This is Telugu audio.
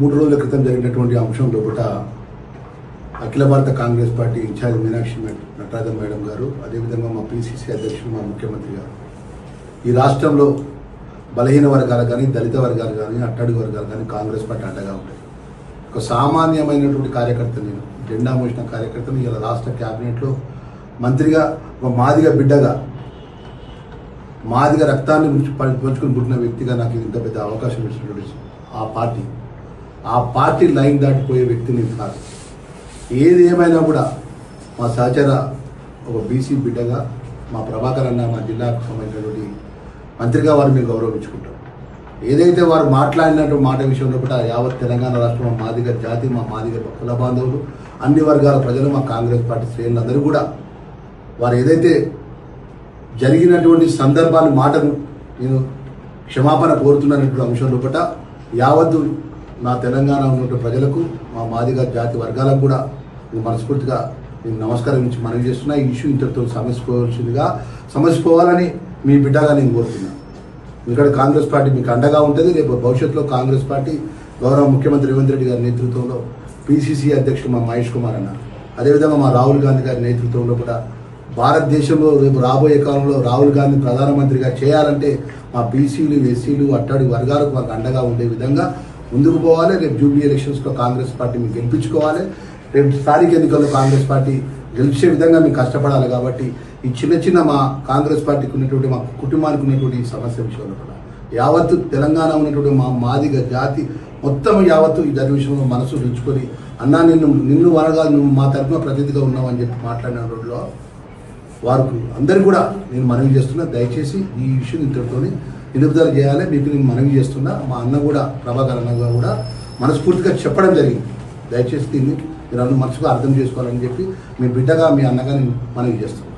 మూడు రోజుల క్రితం జరిగినటువంటి అంశం లోపల అఖిల భారత Congress party in-charge Meenakshi Natarajan madam గారు అదేవిధంగా మా పిసిసి అధ్యక్షులు మా ముఖ్యమంత్రి గారు. ఈ రాష్ట్రంలో బలహీన వర్గాలు కానీ దళిత వర్గాలు కానీ అట్టడుగు వర్గాలు కానీ కాంగ్రెస్ పార్టీ అండగా ఉంటాయి. ఒక సామాన్యమైనటువంటి కార్యకర్త నేను జెండా మోసిన కార్యకర్తను ఇలా రాష్ట్ర క్యాబినెట్లో మంత్రిగా ఒక మాదిగ బిడ్డగా మాదిగ రక్తాన్ని పంచుకుని పుట్టిన వ్యక్తిగా నాకు ఇంత పెద్ద అవకాశం ఇచ్చినటువంటి ఆ పార్టీ ఆ పార్టీ లైన్ దాటిపోయే వ్యక్తి నేను కాదు. ఏది ఏమైనా కూడా మా సహచర ఒక బీసీ బిడ్డగా మా ప్రభాకర్ అన్న మా జిల్లాకు సంబంధించినటువంటి మంత్రిగా వారు మేము గౌరవించుకుంటాం. ఏదైతే వారు మాట్లాడినటువంటి మాట విషయంలో కూడా యావత్ తెలంగాణ రాష్ట్రం మా మాదిగ జాతి మా మాదిగ కుల బాంధవులు అన్ని వర్గాల ప్రజలు మా కాంగ్రెస్ పార్టీ శ్రేణులందరూ కూడా వారు ఏదైతే జరిగినటువంటి సందర్భాన్ని మాటను నేను క్షమాపణ కోరుతున్నటువంటి అంశంలో పట యావత్తు నా తెలంగాణ ఉన్నటువంటి ప్రజలకు మా మాదిగ జాతి వర్గాలకు కూడా నేను మనస్ఫూర్తిగా నేను నమస్కారం ఇచ్చి మనవి చేస్తున్నా. ఈ ఇష్యూ ఇంతటితో సమస్యకోవాల్సిందిగా సమస్యకోవాలని మీ బిడ్డగా నేను కోరుతున్నాను ఇక్కడ కాంగ్రెస్ పార్టీ మీకు అండగా ఉంటుంది రేపు భవిష్యత్తులో కాంగ్రెస్ పార్టీ గౌరవ ముఖ్యమంత్రి రేవంత్ రెడ్డి గారి నేతృత్వంలో పిసిసి అధ్యక్షుడు మా మహేష్ కుమార్ అన్న అదేవిధంగా మా రాహుల్ గాంధీ గారి నేతృత్వంలో కూడా భారతదేశంలో రేపు రాబోయే కాలంలో రాహుల్ గాంధీ ప్రధానమంత్రిగా చేయాలంటే మా బీసీలు ఎస్సీలు అట్టడి వర్గాలకు మాకు అండగా ఉండే విధంగా ముందుకు పోవాలి రేపు జూబ్లీ ఎలక్షన్స్లో కాంగ్రెస్ పార్టీ మీకు గెలిపించుకోవాలి రేపు స్థానిక ఎన్నికల్లో కాంగ్రెస్ పార్టీ గెలిచే విధంగా మేము కష్టపడాలి కాబట్టి ఈ చిన్న చిన్న మా కాంగ్రెస్ పార్టీకి ఉన్నటువంటి మా కుటుంబానికి ఉన్నటువంటి సమస్య విషయంలో కూడా యావత్తు తెలంగాణ ఉన్నటువంటి మా మాదిగ జాతి మొత్తం యావత్తు ఈ దాని విషయంలో మనసు ఉంచుకొని అన్నా నిన్ను నిన్ను వనగా నువ్వు మా తరఫున ప్రతినిధిగా ఉన్నావు అని చెప్పి మాట్లాడిన రోజులో వారికి అందరికీ కూడా నేను మనవి చేస్తున్నా దయచేసి ఈ ఇష్యూ ఇంతటితోనే నిలుపుదల చేయాలి మీకు నేను మనవి చేస్తున్నా మా అన్న కూడా ప్రభాకర్ అన్న కూడా మనస్ఫూర్తిగా చెప్పడం జరిగింది. దయచేసి దీన్ని మీరు అన్న మనసుగా అర్థం చేసుకోవాలని చెప్పి మీ బిడ్డగా మీ అన్నగా నేను మనవి చేస్తున్నాను.